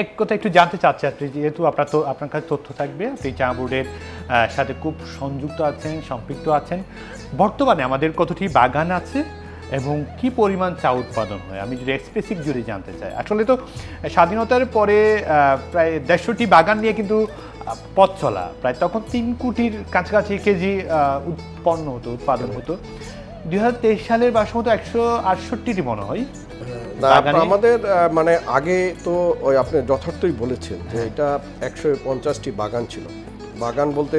এক কথা একটু জানতে চাচ্ছি আপনি, যেহেতু আপনার তো আপনার কাছে তথ্য থাকবে, আপনি চা বোর্ডের সাথে খুব সংযুক্ত আছেন, সম্পৃক্ত আছেন। বর্তমানে আমাদের কতটি বাগান আছে এবং কি পরিমাণ চা উৎপাদন হয়? আমি যদি স্পেসিফিক যদি জানতে চাই। আসলে তো, স্বাধীনতার পরে প্রায় দেড়শোটি বাগান নিয়ে কিন্তু পথ চলা। প্রায় তখন তিন কোটির কাছাকাছি কেজি উৎপন্ন হতো, উৎপাদন হতো। দুই হাজার তেইশ সালের বাসমতো একশো আটষট্টিটি মনে হয়। না আমাদের মানে আগে তো ওই আপনি যথার্থই বলেছেন যে হ্যাঁ। এটা একশো পঞ্চাশটি বাগান ছিল। বাগান বলতে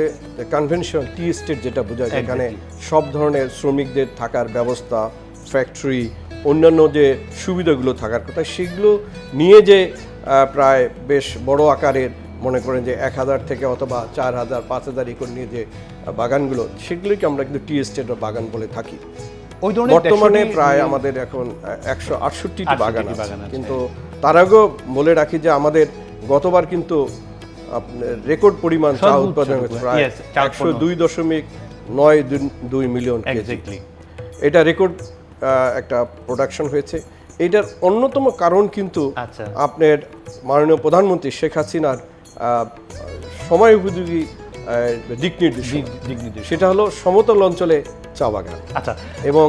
কনভেনশনাল টি এস্টেট যেটা বোঝায় যেখানে সব ধরনের শ্রমিকদের থাকার ব্যবস্থা ফ্যাক্টরি অন্যান্য যে সুবিধাগুলো থাকার কথা সেগুলো নিয়ে যে প্রায় বেশ বড় আকারের মনে করেন যে এক হাজার থেকে অথবা চার হাজার পাঁচ হাজার একর নিয়ে যে বাগানগুলো সেগুলোকে আমরা কিন্তু টি এস্টেট বাগান বলে থাকি। ওই ধরনের বর্তমানে প্রায় আমাদের এখন একশো আটষট্টিটি বাগান আছে। কিন্তু তার আগেও বলে রাখি যে আমাদের গতবার কিন্তু রেকর্ড পরিমাণ চা উৎপাদন হয়েছে প্রায় একশো দুই দশমিক নয় দুই- মিলিয়ন কেজি। এটা রেকর্ড একটা প্রোডাকশন হয়েছে। এটার অন্যতম কারণ কিন্তু আচ্ছা। আপনার মাননীয় প্রধানমন্ত্রী শেখ হাসিনার সময় উপযোগী দিক নির্দেশ সেটা হলো সমতল অঞ্চলে চা বাগান। আচ্ছা। এবং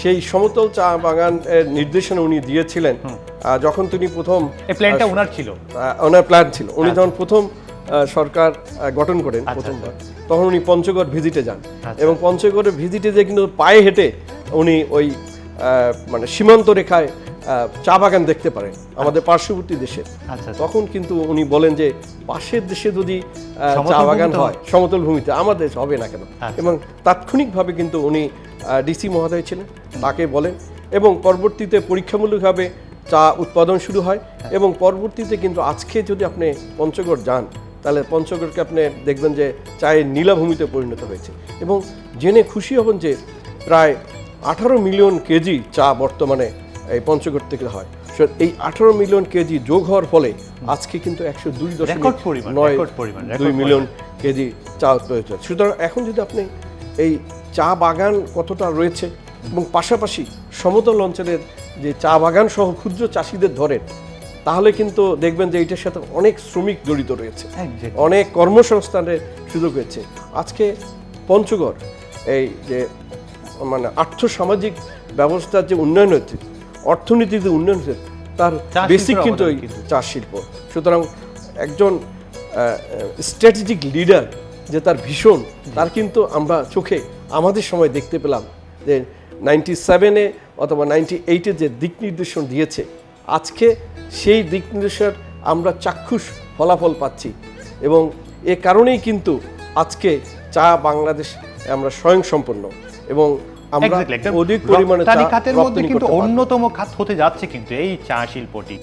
সেই সমতল চা বাগান নির্দেশনা উনি দিয়েছিলেন যখন তিনি প্রথম প্ল্যানটা ওনার ছিল? ওনার প্ল্যান ছিল। উনি যখন প্রথম সরকার গঠন করেন আচ্ছা, প্রথমবার তখন উনি পঞ্চগড় ভিজিটে যান। আচ্ছা। এবং পঞ্চগড়ের ভিজিটে যে কিন্তু পায়ে হেঁটে উনি ওই মানে সীমান্ত রেখায় চা বাগান দেখতে পারেন আমাদের পার্শ্ববর্তী দেশে। আচ্ছা তখন কিন্তু উনি বলেন যে পাশের দেশে যদি চা বাগান হয় সমতল ভূমিতে আমাদের দেশে হবে না কেন? আচ্ছা। এবং তাৎক্ষণিকভাবে কিন্তু উনি ডিসি মহোদয় ছিলেন তাকে বলেন। এবং পরবর্তীতে পরীক্ষামূলকভাবে চা উৎপাদন শুরু হয়। হ্যাঁ। এবং পরবর্তীতে কিন্তু আজকে যদি আপনি পঞ্চগড় যান তাহলে পঞ্চগড়কে আপনি দেখবেন যে চায়ের নীলাভূমিতে পরিণত হয়েছে। এবং জেনে খুশি হবেন যে প্রায় আঠারো মিলিয়ন কেজি চা বর্তমানে এই পঞ্চগড় থেকে হয়। এই আঠারো মিলিয়ন কেজি যোগ হওয়ার ফলে আজকে কিন্তু একশো দুই দশমিক নয় দুই মিলিয়ন কেজি চা উৎপাদিত সুতরাং এখন যদি আপনি এই চা বাগান কতটা রয়েছে এবং পাশাপাশি সমতল অঞ্চলের যে চা বাগান সহ ক্ষুদ্র চাষিদের ধরেন তাহলে কিন্তু দেখবেন যে এটার সাথে অনেক শ্রমিক জড়িত রয়েছে। অনেক কর্মসংস্থানের সুযোগ হয়েছে। আজকে পঞ্চগড় এই যে মানে আর্থসামাজিক ব্যবস্থার যে উন্নয়ন হচ্ছে অর্থনীতির যে উন্নয়ন হচ্ছে তার বেসিক কিন্তু ওই কিন্তু। চা শিল্প। সুতরাং একজন স্ট্র্যাটেজিক লিডার যে তার ভীষণ তার কিন্তু আমরা চোখে আমাদের সময় দেখতে পেলাম যে নাইনটি সেভেনে অথবা নাইনটি এইটে যে দিক নির্দেশন দিয়েছে আজকে সেই দিক নির্দেশন আমরা চাক্ষুষ ফলাফল পাচ্ছি। এবং এ কারণেই কিন্তু আজকে চা বাংলাদেশ আমরা স্বয়ংসম্পন্ন। এবং আমরা অধিক পরিমাণে চা রপ্তানি খাতের মধ্যে কিন্তু অন্যতম খাত হতে যাচ্ছে কিন্তু এই চা শিল্পটি।